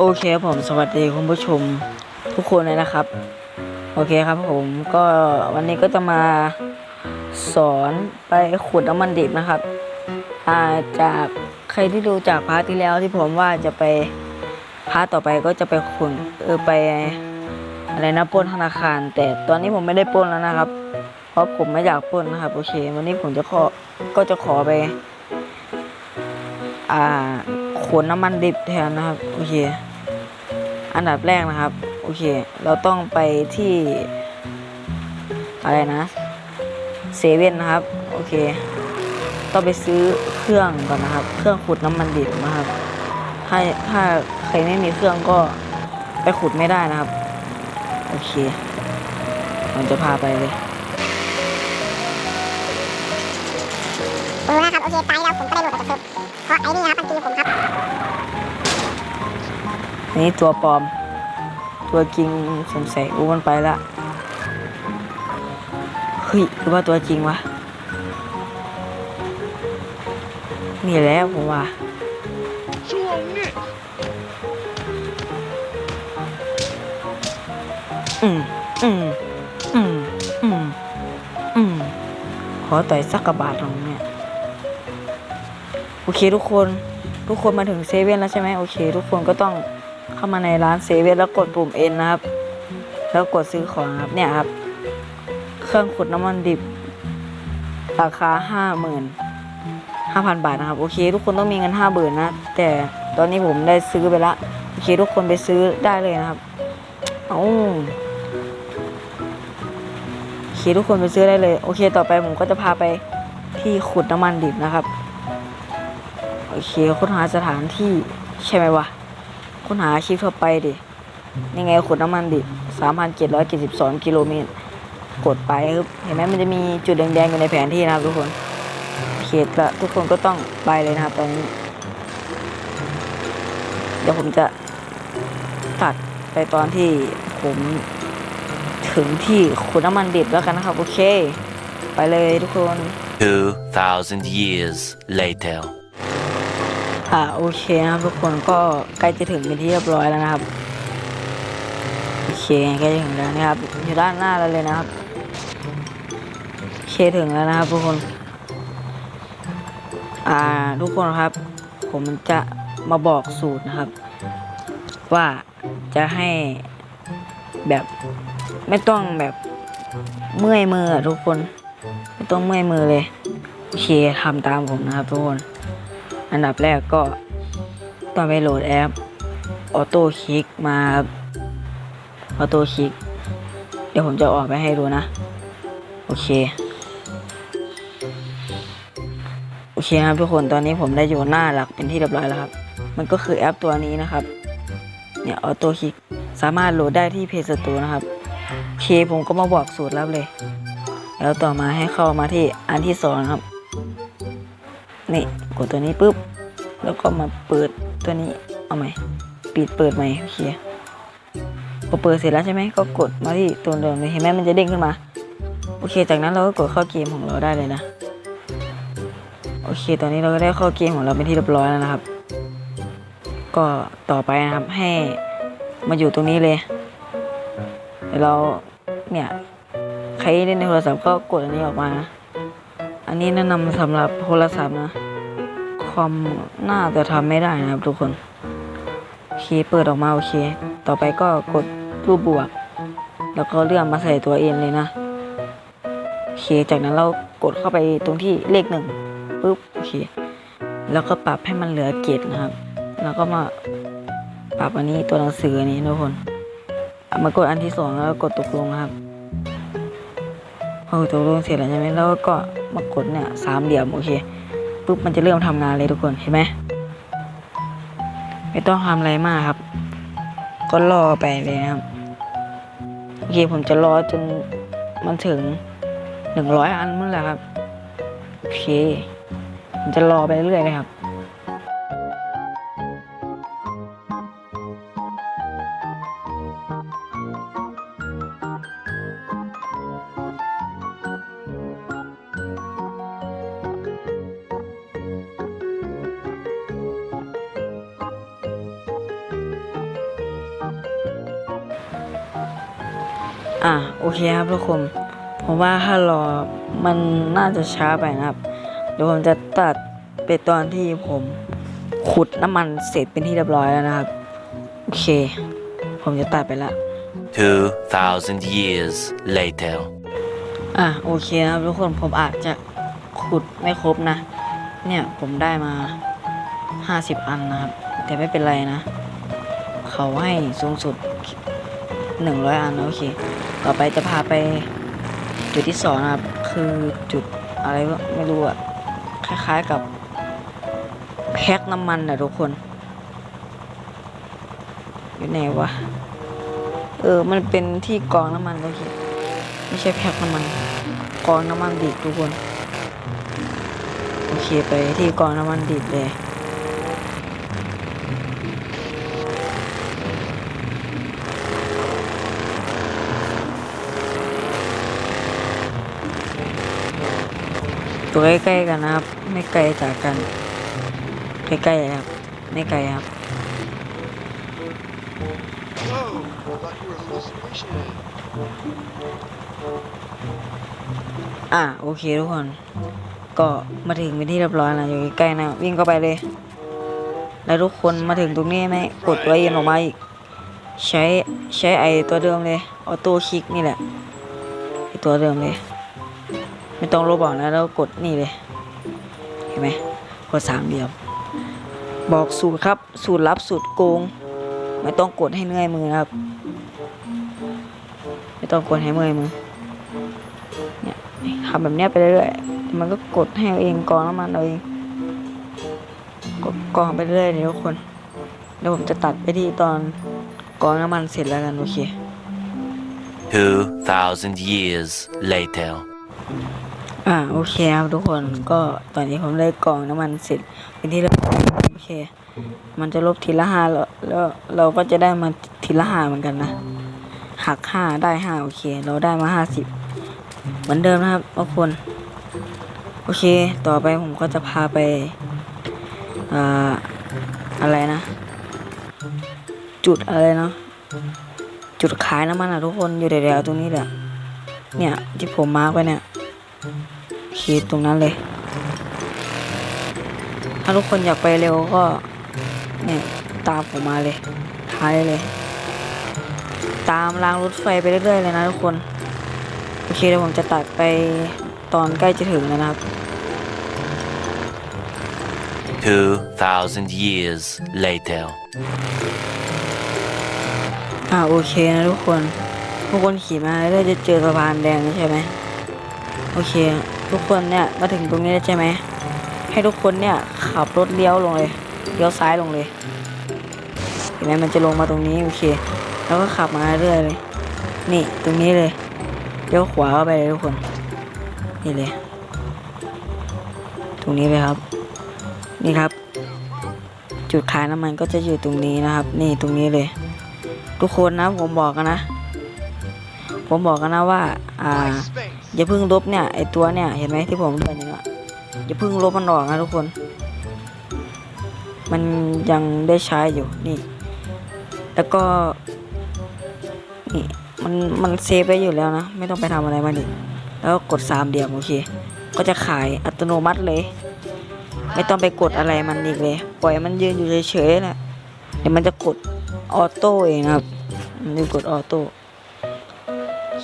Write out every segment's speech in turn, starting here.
โอเคครับผมสวัสดีคุณผู้ชมทุกคนเลยนะครับ โอเคครับผมก็วันนี้ก็จะมาสอนไปขุดน้ำมันดิบนะครับาจากใครที่ดูจากพาร์ทที่แล้วที่ผมว่าจะไปพาร์ทต่อไปก็จะไปขุดเออไปอะไรนะปล้นธนาคาร แต่ตอนนี้ผมไม่ได้ปล้นแล้วนะครับ เพราะผมไม่อยากปล้นนะครับโอเค วันนี้ผมจะขอก็จะขอไป อ่าขนน้ำมันดิบแทนนะครับ โอเค อันดับแรกนะครับ โอเค เราต้องไปที่ อะไรนะเซเว่นนะครับ โอเค ต้องไปซื้อเครื่องก่อนนะครับ เครื่องขุดน้ำมันดิบนะครับ ถ้าถ้าใครไม่มีเครื่องก็ไปขุดไม่ได้นะครับ โอเคผมจะพาไปเลยผมรู้นะครับ โอเคตายแล้วผมก็ได้โหลดจากเซิร์ฟเพราะไอ้นี่นะครับมันตีผมครับ นี่ตัวปลอม ตัวจริงสงสัยอู้มันไปละเฮ้ยหรือว่าตัวจริงวะนี่แหล้วผมว่าช่วงนี้อืมอืมอืมอืมอืมขอต่อยสักกระบาทของเนี่ยโอเคทุกคนทุกคนมาถึงเซเว่นแล้วใช่ไหมโอเค ทุกคนก็ต้อง เข้ามาในร้านเซเว่นแล้วกดปุ่ม N นะครับ แล้วกดซื้อของครับเนี่ยครับ เครื่องขุดน้ำมันดิบ ราคาห้าหมื่นห้าพันบาทนะครับ โอเค ทุกคนต้องมีเงินห้าหมื่นนะ แต่ตอนนี้ผมได้ซื้อไปละโอเค ทุกคนไปซื้อได้เลยนะครับเอาโอเคทุกคนไปซื้อได้เลย โอเค ต่อไปผมก็จะพาไปที่ขุดน้ำมันดิบนะครับ โอเคค้นหาสถานที่ใช่ไหมวะ ค้นหาอาชีพทั่วไปดินี่ไงขุดน้ำมันดิบ3,772กิโลเมตร กดไปครับ เห็นไหมมันจะมีจุดแดงๆอยู่ในแผนที่นะครับทุกคน เขตละทุกคนก็ต้องไปเลยนะครับตอนนี้ เดี๋ยวผมจะตัดไปตอนที่ผมถึงที่ขุดน้ำมันดิบแล้วกันนะครับ โอเค ไปเลยทุกคน2,000 years later. อ่าโอเคนะครับทุกคนก็ใกล้จะถึงเป็นที่เรียบร้อยแล้วนะครับโอเคใกล้จะถึงแล้วนะครับ อยู่ด้านหน้าเราเลยนะครับโอเคถึงแล้วนะครับทุกคน อ่าทุกคนครับ ผมจะมาบอกสูตรนะครับ ว่าจะให้แบบไม่ต้องแบบเมื่อยมือทุกคน ไม่ต้องเมื่อยมือเลยโอเคทำตามผมนะครับทุกคน อันดับแรกก็ต้องไปโหลดแอปออโต้คลิกมาออโต้คลิกเดี๋ยวผมจะออกไปให้ดูนะ โอเค โอเคครับทุกคนตอนนี้ผมได้อยู่หน้าหลักเป็นที่เรียบร้อยแล้วครับ มันก็คือแอปตัวนี้นะครับ เนี่ยออโต้คลิกสามารถโหลดได้ที่เพจสตูนะครับโอเคผมก็มาบอกสูตรแล้วเลย แล้วต่อมาให้เข้ามาที่อันที่สองครับ นี่กดตัวนี้ปุ๊บ แล้วก็มาเปิดตัวนี้เอาใหม่ปิดเปิดใหม่โอเคพอเปิดเสร็จแล้วใช่ไหมก็กดมาที่ตัวเดิมเลยเห็นไหมมันจะเด้งขึ้นมา โอเค จากนั้นเราก็กดเข้าเกมของเราได้เลยนะ โอเค ตอนนี้เราก็ได้เข้าเกมของเราเป็นที่เรียบร้อยแล้วนะครับ ก็ต่อไปนะครับให้มาอยู่ตรงนี้เลยเดี๋ยวเราเนี่ยใครเล่นในโทรศัพท์ก็กดอันนี้ออกมานะ อันนี้แนะนำสำหรับโทรศัพท์นะคอมน่าจะทำไม่ได้นะครับทุกคนโอเคเปิดออกมาโอเค ต่อไปก็กดรูปบวก แล้วก็เลื่อนมาใส่ตัวเองเลยนะโอเค จากนั้นเรากดเข้าไปตรงที่เลขหนึ่งปุ๊บโอเค แล้วก็ปรับให้มันเหลือเกตนะครับ แล้วก็มาปรับอันนี้ตัวหนังสือนี้ทุกคนมากดอันที่สองแล้วกดตกลงครับ อตกลงเสร็จแล้วใช่ไหมแล้วก็มากดเนี่ยสามเหลี่ยมโอเคปุ๊บมันจะเริ่มทำงานเลยทุกคนเห็นไหมไม่ต้องทำอะไรมากครับ ก็รอไปเลยนะครับโอเคผมจะรอจนมันถึงหนึ่งร้อยอันมื่อไหร่ครับโอเคผมจะรอไปเรื่อยเลยครับ อะโอเคครับทุกคนผมว่าถ้ารอมันน่าจะช้าไปนะครับเดี๋ยวผมจะตัดไปตอนที่ผมขุดน้ำมันเสร็จเป็นที่เรียบร้อยแล้วนะครับโอเค ผมจะตัดไปละ 2,000 years later. อะโอเคครับทุกคนผมอาจจะขุดไม่ครบนะ เนี่ยผมได้มา 50 อันนะครับ แต่ไม่เป็นไรนะ เขาให้สูงสุด 100 อันนะโอเค ต่อไปจะพาไปจุดที่สองนะครับ คือจุดอะไรวะไม่รู้อะคล้ายๆกับแพ็คน้ำมันนะทุกคน อยู่ไหนวะ เออ มันเป็นที่กองน้ำมันโอเคไม่ใช่แพ็คน้ำมัน กองน้ำมันดิบทุกคน โอเคไปที่กองน้ำมันดิบเลย ตัวใกล้ๆกันนะครับ ไม่ไกลจากกัน ใกล้ๆครับ ไม่ไกลครับอะโอเคทุกคน ก็มาถึงเป็นที่เรียบร้อยแล้วอยู่ใกล้ๆนะ วิ่งเข้าไปเลย แล้วทุกคนมาถึงตรงนี้ไหมกดตัวเย็นออกมาอีกใช้ใช้ไอตัวเดิมเลยออโต้คลิกนี่แหละไอตัวเดิมเลย ไม่ต้องลบออกนะแล้วกดนี่เลย เห็นไหมกดสามเหลี่ยม บอกสูตรครับ สูตรลับสูตรโกง ไม่ต้องกดให้เมื่อยมือครับ ไม่ต้องกดให้เมื่อยมือ เนี่ยทำแบบเนี้ยไปเรื่อยๆ มันก็กดให้เอาเองกรองน้ำมันเอาเองกดกรองไปเรื่อยเลยทุกคน เดี๋ยวผมจะตัดไปที่ตอนกรองน้ำมันเสร็จแล้วกันโอเค2,000 years later. อ่าโอเคครับทุกคนก็ตอนนี้ผมได้กรองน้ำมันเสร็จเป็นที่เรียบร้อยโอเค มันจะลบทีละห้าแล้วแล้วเราก็จะได้มาทีละห้าเหมือนกันนะหักห้าได้ห้าโอเค เราได้มาห้าสิบเหมือนเดิมนะครับทุกคนโอเค ต่อไปผมก็จะพาไปอ่าอะไรนะ จุดอะไรเนาะจุดขายน้ำมันอะทุกคนอยู่เดี๋ยวๆตรงนี้แหละเนี่ยที่ผมมาร์กไว้เนี่ย ขีดตรงนั้นเลย ถ้าทุกคนอยากไปเร็วก็ เนี่ย ตามผมมาเลย ท้ายเลย ตามรางรถไฟไปเรื่อยๆเลยนะทุกคน โอเคเดี๋ยวผมจะตัดไปตอนใกล้จะถึงแล้วนะครับ 2,000 years later. อ่าโอเคนะทุกคน ทุกคนขี่มาเรื่อยๆจะเจอสะพานแดงนี่ใช่ไหมโอเค ทุกคนเนี่ยมาถึงตรงนี้แล้ใช่ไหมให้ทุกคนเนี่ยขับรถเลี้ยวลงเลยเลี้ยวซ้ายลงเลยเห็นไหมมันจะลงมาตรงนี้โอเค แล้วก็ขับมาเรื่อยเลย นี่ตรงนี้เลยเลี้ยวขวาเข้าไปเลยทุกคน นี่เลย ตรงนี้เลยครับ นี่ครับ จุดขายน้ำมันก็จะอยู่ตรงนี้นะครับ นี่ตรงนี้เลย ทุกคนนะผมบอกกันนะ ผมบอกกันนะว่า อ่า อย่าเพิ่งลบเนี่ยไอตัวเนี่ยเห็นไหมที่ผมเดินอยู่เนี่ยอย่าเพิ่งลบมันออกนะทุกคน มันยังได้ใช้อยู่นี่ แล้วก็นี่มันมันเซฟไว้อยู่แล้วนะ ไม่ต้องไปทำอะไรมันอีกแล้วกดสามเดียมโอเค ก็จะขายอัตโนมัติเลย ไม่ต้องไปกดอะไรมันอีกเลย ปล่อยมันยืนอยู่เฉยๆแหละเดี๋ยวมันจะกดออโต้เองนะครับมันจะกดออโต้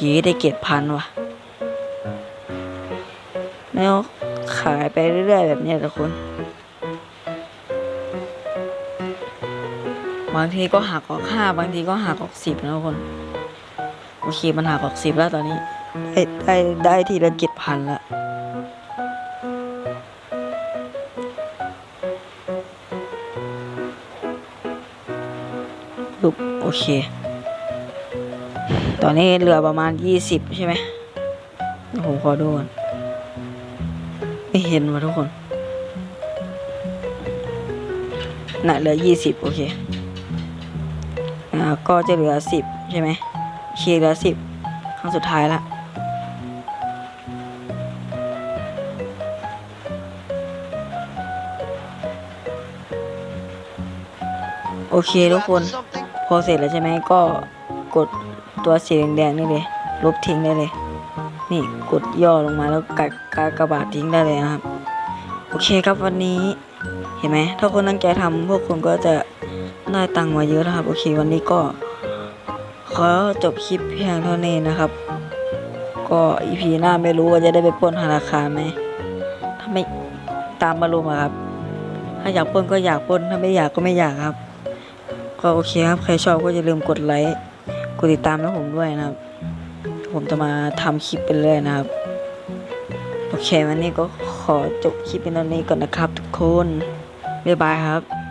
ยีได้เกียรติพันว่ะ แล้วขายไปเรื่อยๆแบบนี้ทุกคนบางทีก็หักออกห้าบางทีก็หักออกสิบนะทุกคนโอเคมันหักออกสิบแล้วตอนนี้ ได้ได้ได้ทีละเจ็ดพันละปุ๊บโอเค ตอนนี้เหลือประมาณยี่สิบใช่ไหมเดี๋ยวผมขอดูก่อน ไม่เห็นว่ะทุกคนน่ะเหลือยี่สิบโอเค อ่า ก็จะเหลือสิบใช่ไหมโอเคเหลือสิบครั้งสุดท้ายละโอเคทุกคน พอเสร็จแล้วใช่ไหมก็กดตัวสีแดงๆนี่เลย ลบทิ้งได้เลย นี่กดย่อลงมาแล้วกัดกากระบาดทิ้งได้เลยนะครับ โอเคครับวันนี้เห็นไหมถ้าคนตั้งใจทำพวกคุณก็จะได้ตังค์มาเยอะนะครับ โอเควันนี้ก็ ขอจบคลิปเพียงเท่านี้นะครับ ก็อีพีหน้าไม่รู้ว่าจะได้ไปปล้นธนาคารไหมถ้าไม่ตามมารุมอะครับ ถ้าอยากปล้นก็อยากปล้นถ้าไม่อยากก็ไม่อยากครับ ก็โอเคครับใครชอบก็อย่าลืมกดไลค์กดติดตามให้ผมด้วยนะครับ ผมจะมาทำคลิปไปเรื่อยนะครับ โอเควันนี้ก็ขอจบคลิปเป็นตอนนี้ก่อนนะครับทุกคน บ๊ายบายครับ